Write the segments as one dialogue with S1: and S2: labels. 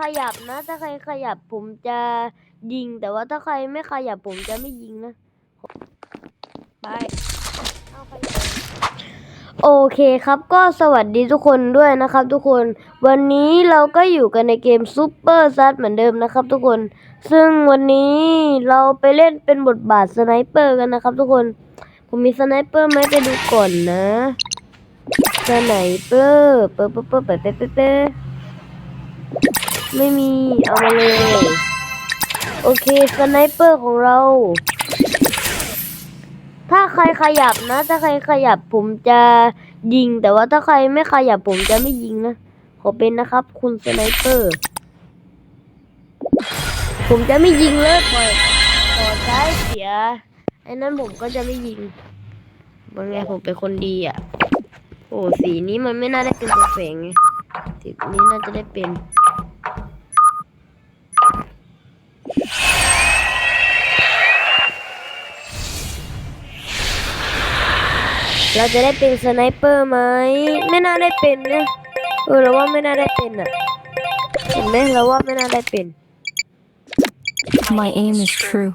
S1: ขยับนะ ถ้าใครขยับผมจะยิง แต่ว่าถ้าใครไม่ขยับผมจะไม่ยิงนะไปโอเคครับก็สวัสดีทุกคนด้วยนะครับ ทุกคน วันนี้เราก็อยู่กันในเกมซูเปอร์ซัดเหมือนเดิมนะครับ ทุกคน ซึ่งวันนี้เราไปเล่นเป็นบทบาทสไนเปอร์กันนะครับ ทุกคน ผมมีสไนเปอร์ไหมไปดูก่อนนะสไนเปอร์เปอร์เปอร์เปอร์เปอร์เปอร์ ไม่มี เอามาเลย โอเคสไนเปอร์ของเรา ถ้าใครขยับนะ ถ้าใครขยับผมจะยิง แต่ว่าถ้าใครไม่ขยับผมจะไม่ยิงนะ ขอเป็นนะครับ คุณสไนเปอร์ ผมจะไม่ยิงเลยปล่อยขอใช้เสีย ไอ้นั้นผมก็จะไม่ยิงเป็นไงผมเป็นคนดีอะ โอ้สีนี้มันไม่น่าได้เป็นตัวแฝงไงสีนี้น่าจะได้เป็น เราจะได้เป็นสไนเปอร์ไหมไม่น่าได้เป็นนะเออเราว่าไม่น่าได้เป็นอะเห็นไหมเราว่าไม่น่าได้เป็น
S2: My aim is true.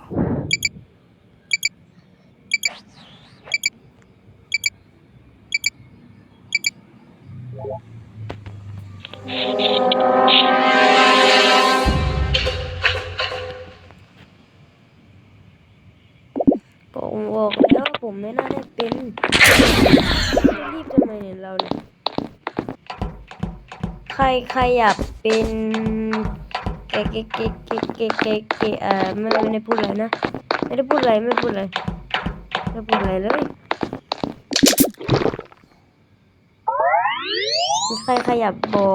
S1: ผม เราเนี่ยใครใครอยากเป็นเกเกเกเกเกเกเกเอ่อไม่ไม่ได้พูดอะไรนะไม่ได้พูดอะไรไม่พูดอะไรไม่พูดอะไรเลยมีใครขยับบอ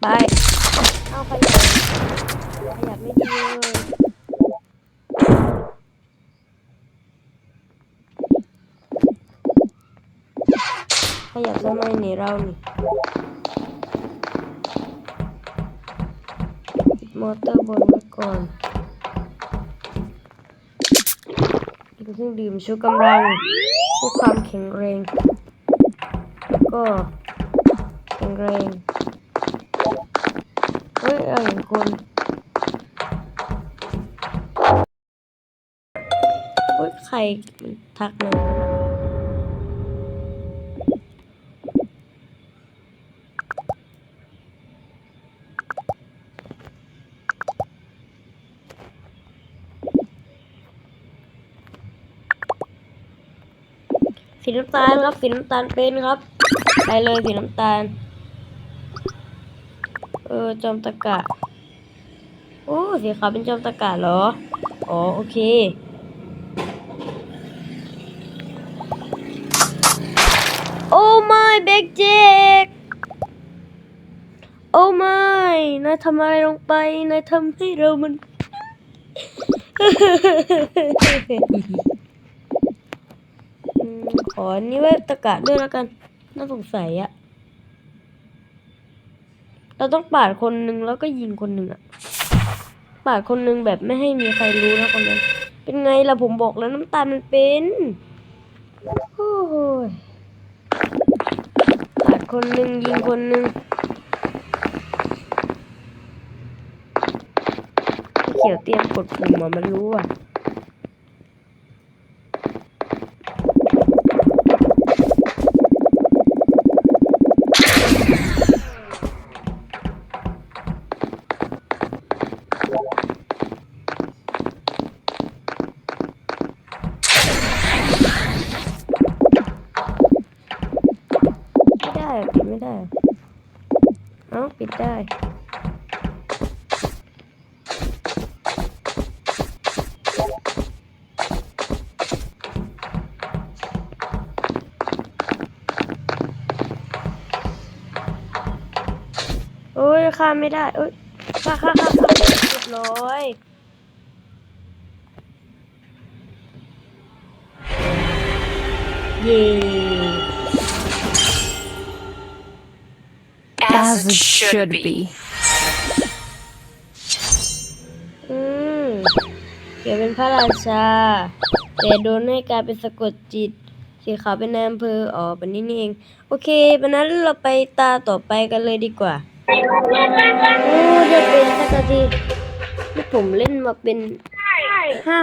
S1: ไปเอาขยับขยับไม่ดีเลย ขยับทำไมนี่เรานี่ปิมอเตอร์บนไว้ก่อนกินเครื่องดื่มชูกำลังเพื่อความแข็งแรงแล้วก็แข็งแรงเฮ้ยเอาอย่างคนโอ๊ยใครมันทักมา สีน้ำตาลครับสีน้ำตาลเป็นครับ ไปเลยสีน้ำตาล เออจอมตะกะโอ้สีขาวเป็นจอมตะกะเหรอ อ๋อโอเคโอ้ไม่เบกเจกโอ้ไม่นายทำอะไรลงไปนายทำให้เรามัน ขออันนี้ไว้ตะกะด้วยแล้วกัน น่าสงสัยอะเราต้องปาดคนหนึ่งแล้วก็ยิงคนหนึ่งอะปาดคนหนึ่งแบบไม่ให้มีใครรู้นะคนนั้น เป็นไงล่ะผมบอกแล้วน้ำตาลมันเป็นโอ้ยปาดคนหนึ่งยิงคนหนึ่งเขียวเตรียมกดปุ่มอะมันรู้อะ ไม่ได้ เอ้าปิดได้โอ้ยข้าไม่ได้เอ้ยข้าข้าข้าข้าเรียบร้อยเย้
S2: As it should be.
S1: อืมเกิดเป็นพระราชา แต่โดนให้กลายเป็นสะกดจิต สีขาวเป็นนายอำเภออ๋อเป็นนี่นี่เอง โอเควันนั้นเราไปตาต่อไปกันเลยดีกว่าโอ้ได้เป็นสักทีนี่ผมเล่นมาเป็นห้า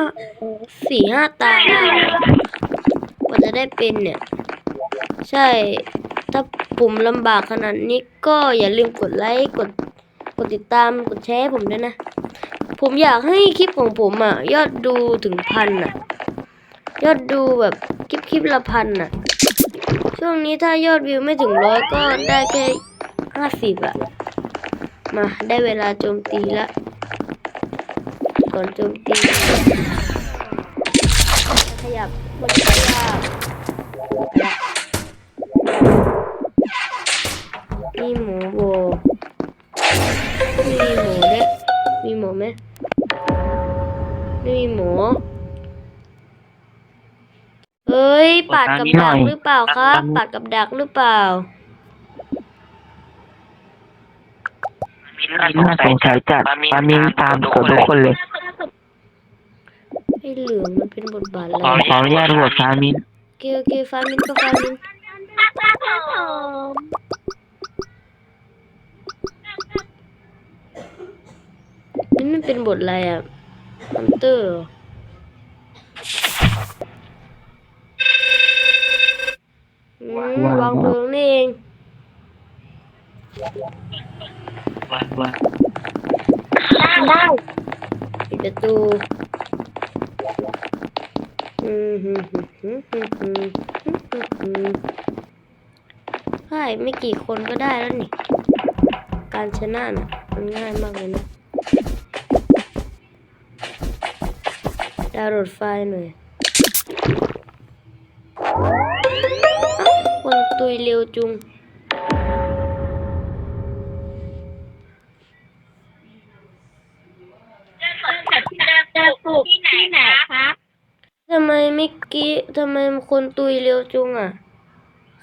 S1: สี่ห้าตาได้นะกว่าจะได้เป็นเนี่ย ใช่ ถ้า ผมลำบากขนาดนี้ก็อย่าลืมกดไลค์กดกดติดตามกดแชร์ผมด้วยนะ ผมอยากให้คลิปของผมอะ ยอดดูถึงพันอะ ยอดดูแบบคลิปคลิปละพันอะ ช่วงนี้ถ้ายอดวิวไม่ถึงร้อยก็ได้แค่ห้าสิบอะ มาได้เวลาโจมตีละ ก่อนโจมตีขยับมันขยับ มีหมูโบมีหมูด้วยมีหมูไหมไม่มีหมูเอ้ยปาดกับดักหรือเปล่าครับปาดกับดักหรือเปล่า
S3: น่าสงสัยจัดปามินตามกดทุกคนเลย
S1: ไอ้เหลืองมันเป็นบทบาทอะไร
S3: ขอขออนุญาตโหวตปามิน
S1: โอเคโอเคฟามินก็ฟามิน มันเป็นบทอะไรอะฮันเตอร์เหรออืมวางเพลิงนี่เอง
S3: ว่าว่า
S1: ปิดประตูอืมฮึฮึฮึฮึฮึฮึฮึใช่ไม่กี่คนก็ได้แล้วนี่ การชนะน่ะ มันง่ายมากเลยนะ ดาวน์โหลดไฟล์หน่อยเอ้าคนตุยเร็วจุง
S4: จะปลูกที่ไหนครับ
S1: ทำไมเมื่อกี้ทำไมคนตุยเร็วจุงอะ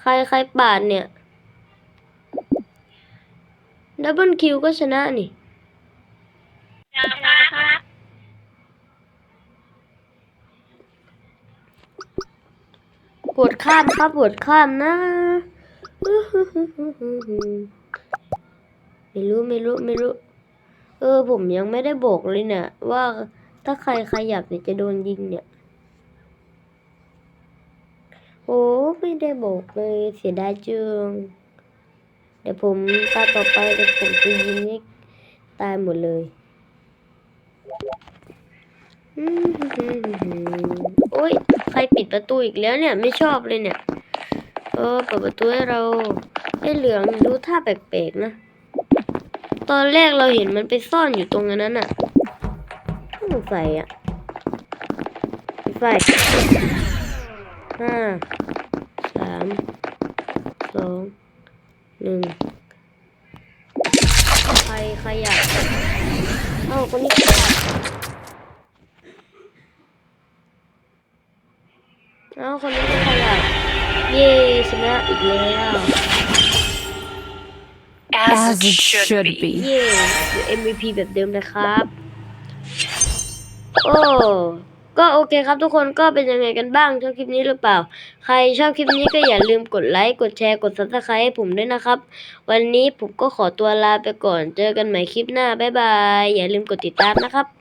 S1: ใครใครปาดเนี่ย ดับเบิลคิวก็ชนะนี่
S4: นะครั
S1: ปวดข้ามครับปวดข้ามนะ ไม่รู้ไม่รู้ไม่รู้ เออ ผมยังไม่ได้บอกเลยเนี่ยว่าถ้าใครขยับเนี่ยจะโดนยิงเนี่ย โอ้ไม่ได้บอกเลยเสียดายจังเดี๋ยวผมตาต่อไปเดี๋ยวผมจะยิงให้ตายหมดเลย โอ้ยใครปิดประตูอีกแล้วเนี่ย ไม่ชอบเลยเนี่ย เออเปิดประตูให้เราไอ้เหลืองดูท่าแปลกๆนะ ตอนแรกเราเห็นมันไปซ่อนอยู่ตรงนั้นน่ะไม่สงสัยอะไฟห้าสามสองหนึ่งใครขยับเอ้าคนนี้ขยับ อ้าคนนี้ก็ขยับเย้ชนะอีกแล้ว
S2: As it should be.
S1: เย้อยู่ MVP แบบเดิมนะครับ โอ้ ก็โอเคครับทุกคนก็เป็นยังไงกันบ้างชอบคลิปนี้หรือเปล่า ใครชอบคลิปนี้ก็อย่าลืมกดไลค์ กดแชร์ กด subscribe ให้ผมด้วยนะครับ วันนี้ผมก็ขอตัวลาไปก่อน เจอกันใหม่คลิปหน้า บ๊ายบาย อย่าลืมกดติดตามนะครับ